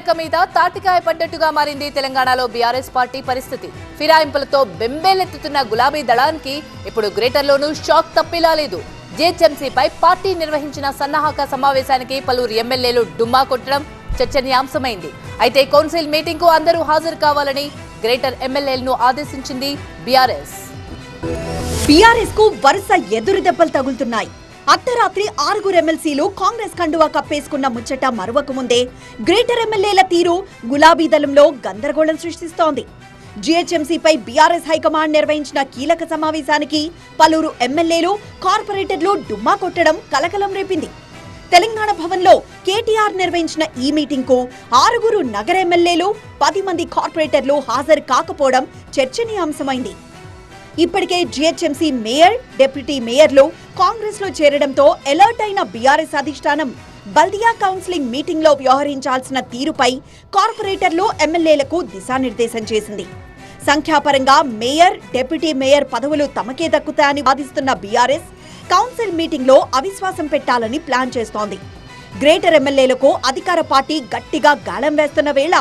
లెక్క మీద తాటికాయ పడ్డట్టుగా మారింది తెలంగాణలో బీఆర్ఎస్ పార్టీ పరిస్థితి. ఫిరాయింపులతో బెంబేలెత్తుతున్న గులాబీ దళానికి ఇప్పుడు గ్రేటర్లోనూ షాక్ తప్పిలా లేదు. జీహెచ్ఎంసీపై పార్టీ నిర్వహించిన సన్నాహక సమావేశానికి పలువురు ఎమ్మెల్యేలు డుమ్మా కొట్టడం చర్చనీయాంశమైంది. అయితే కౌన్సిల్ మీటింగ్కు అందరూ హాజరు కావాలని గ్రేటర్ ఎమ్మెల్యేలను ఆదేశించింది బీఆర్ఎస్. బీఆర్ఎస్కు వరుస ఎదురు దెబ్బలు తగులుతున్నాయి. అర్ధరాత్రి ఆరుగురు ఎమ్మెల్సీలు కాంగ్రెస్ కండువా కప్పేసుకున్న ముచ్చట మరవక ముందే గ్రేటర్ ఎమ్మెల్యేల తీరు గులాబీ దళంలో గందరగోళం సృష్టిస్తోంది. జీహెచ్ఎంసీపై బీఆర్ఎస్ హైకమాండ్ నిర్వహించిన కీలక సమావేశానికి పలువురు ఎమ్మెల్యేలు కార్పొరేటర్లు డుమ్మా కొట్టడం కలకలం రేపింది. తెలంగాణ భవన్లో కేటీఆర్ నిర్వహించిన ఈ మీటింగ్కు ఆరుగురు నగర ఎమ్మెల్యేలు పది మంది కార్పొరేటర్లు హాజరు కాకపోవడం చర్చనీయాంశమైంది. ఇప్పటికే జీహెచ్ఎంసీ మేయర్ డిప్యూటీ మేయర్లు కాంగ్రెస్లో చేరడంతో అలర్ట్ అయిన బీఆర్ఎస్ అధిష్టానం బల్దియా కౌన్సిలింగ్ మీటింగ్లో వ్యవహరించాల్సిన తీరుపై కార్పొరేటర్లు ఎమ్మెల్యేలకు దిశానిర్దేశం చేసింది. సంఖ్యాపరంగా మేయర్ డిప్యూటీ మేయర్ పదవులు తమకే దక్కుతాయని వాదిస్తున్న బీఆర్ఎస్ కౌన్సిల్ మీటింగ్లో అవిశ్వాసం పెట్టాలని ప్లాన్ చేస్తోంది. గ్రేటర్ ఎమ్మెల్యేలకు అధికార పార్టీ గట్టిగా గాలం వేస్తున్న వేళ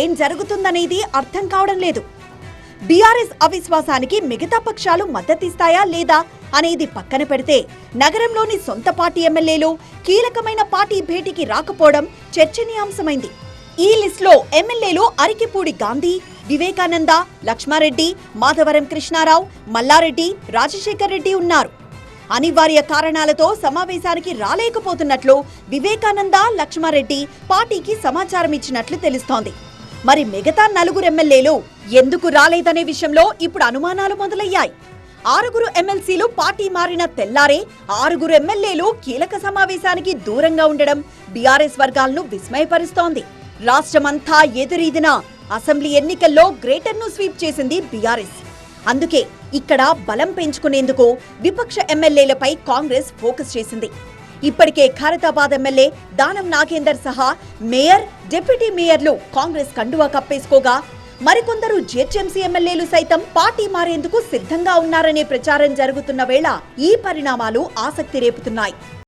ఏం జరుగుతుందనేది అర్థం కావడం లేదు. బీఆర్ఎస్ అవిశ్వాసానికి మిగతా పక్షాలు మద్దతిస్తాయా లేదా అనేది పక్కన పెడితే నగరంలోని సొంత పార్టీ ఎమ్మెల్యేలు కీలకమైన పార్టీ భేటీకి రాకపోవడం చర్చనీయాంశమైంది. ఈ లిస్టులో ఎమ్మెల్యేలు అరికిపూడి గాంధీ వివేకానంద లక్ష్మారెడ్డి మాధవరం కృష్ణారావు మల్లారెడ్డి రాజశేఖర్ రెడ్డి ఉన్నారు. అనివార్య కారణాలతో సమావేశానికి రాలేకపోతున్నట్లు వివేకానంద లక్ష్మారెడ్డి పార్టీకి సమాచారం ఇచ్చినట్లు తెలుస్తోంది. మరి మిగతా నలుగురు ఎమ్మెల్యేలు ఎందుకు రాలేదనే విషయంలో ఇప్పుడు అనుమానాలు మొదలయ్యాయి. ఆరుగురు ఎమ్మెల్సీలు పార్టీ మారిన తెల్లారే ఆరుగురు ఎమ్మెల్యేలు కీలక సమావేశానికి దూరంగా ఉండడం బీఆర్ఎస్ వర్గాలను విస్మయపరుస్తోంది. రాష్ట్రమంతా ఎదురీదిన అసెంబ్లీ ఎన్నికల్లో గ్రేటర్ను స్వీప్ చేసింది బీఆర్ఎస్. అందుకే ఇక్కడ బలం పెంచుకునేందుకు విపక్ష ఎమ్మెల్యేలపై కాంగ్రెస్ ఫోకస్ చేసింది. ఇప్పటికే ఖైరతాబాద్ ఎమ్మెల్యే దానం నాగేందర్ సహా మేయర్ డిప్యూటీ మేయర్లు కాంగ్రెస్ కండువా కప్పేసుకోగా మరికొందరు జిహెచ్ఎంసీ ఎమ్మెల్యేలు సైతం పార్టీ మారేందుకు సిద్ధంగా ఉన్నారనే ప్రచారం జరుగుతున్న వేళ ఈ పరిణామాలు ఆసక్తి రేపుతున్నాయి.